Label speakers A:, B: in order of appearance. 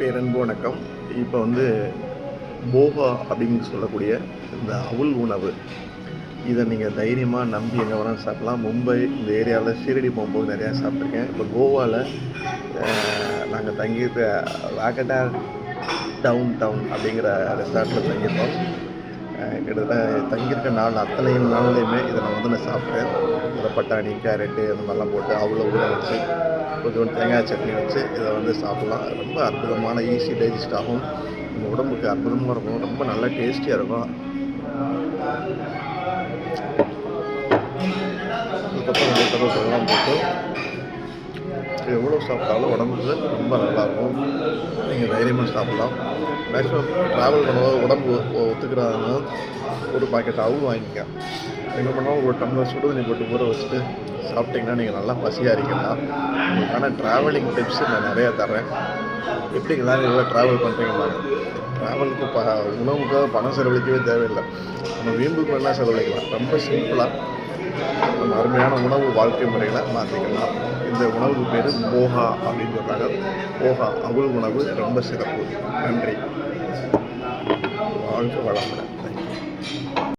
A: பேரன்பு வணக்கம். இப்போ வந்து போகா அப்படின்னு சொல்லக்கூடிய இந்த அவுல் உணவு இதை நீங்கள் தைரியமாக நம்பி எங்கே வேணாலும் சாப்பிடலாம். மும்பை இந்த ஏரியாவில் ஷீரடி போகும்போது நிறையா சாப்பிட்ருக்கேன் இப்போ கோவாவில் நாங்கள் தங்கியிருக்க ராகடா டவுன் டவுன் அப்படிங்கிற ரெசார்ட்டில் தங்கியிருக்கோம். கிட்டத்தட்ட தங்கியிருக்க நாள் அத்தனை நாள்லையுமே இதை நான் வந்து நான் சாப்பிட்டேன். இந்த பட்டாணி கேரட்டு அந்த மாதிரிலாம் போட்டு அவ்வளோ ஊற வச்சு கொஞ்சம் தேங்காய் சட்னி வச்சு இதை வந்து சாப்பிட்லாம். ரொம்ப அற்புதமான ஈஸி டைஜஸ்ட் ஆகும். நம்ம உடம்புக்கு அற்புதமாக இருக்கும். ரொம்ப நல்லா டேஸ்டியாக இருக்கும். அதுக்கப்புறம் இந்த போட்டு எவ்வளோ சாப்பிட்டாலும் உடம்புக்கு ரொம்ப நல்லாயிருக்கும் நீங்கள் தைரியமாக சாப்பிட்லாம். மேக்ஸிமம் ட்ராவல் பண்ணும்போது உடம்பு ஒ- ஒத்துக்கிறாங்க. ஒரு பாக்கெட் அவு வாங்கிக்க என்ன பண்ணாலும் ஒரு டம்ளர் சுடுதண்ணி போட்டு ஊற வச்சுட்டு சாப்பிட்டீங்கன்னா நீங்கள் நல்லா பசியாக இருக்கலாம். உங்களுக்கான ட்ராவலிங் டிப்ஸ் நான் நிறையா தரேன் எப்படி நல்லா ட்ராவல் பண்ணுறீங்களா ட்ராவலுக்கு ப உணவுக்காக பணம் செலவழிக்கவே தேவையில்லை. நம்ம வீம்புக்கு வேணால் செலவழிக்கலாம். ரொம்ப சிம்பிளாக நம்ம அருமையான உணவு வாழ்க்கை முறைகளை மாற்றிக்கலாம் இந்த உணவுக்கு பேர் போகா அப்படின்னு சொல்கிறாங்க போகா அவள் உணவு ரொம்ப சிறப்பு. நன்றி. வாழ்க வளமுடன்.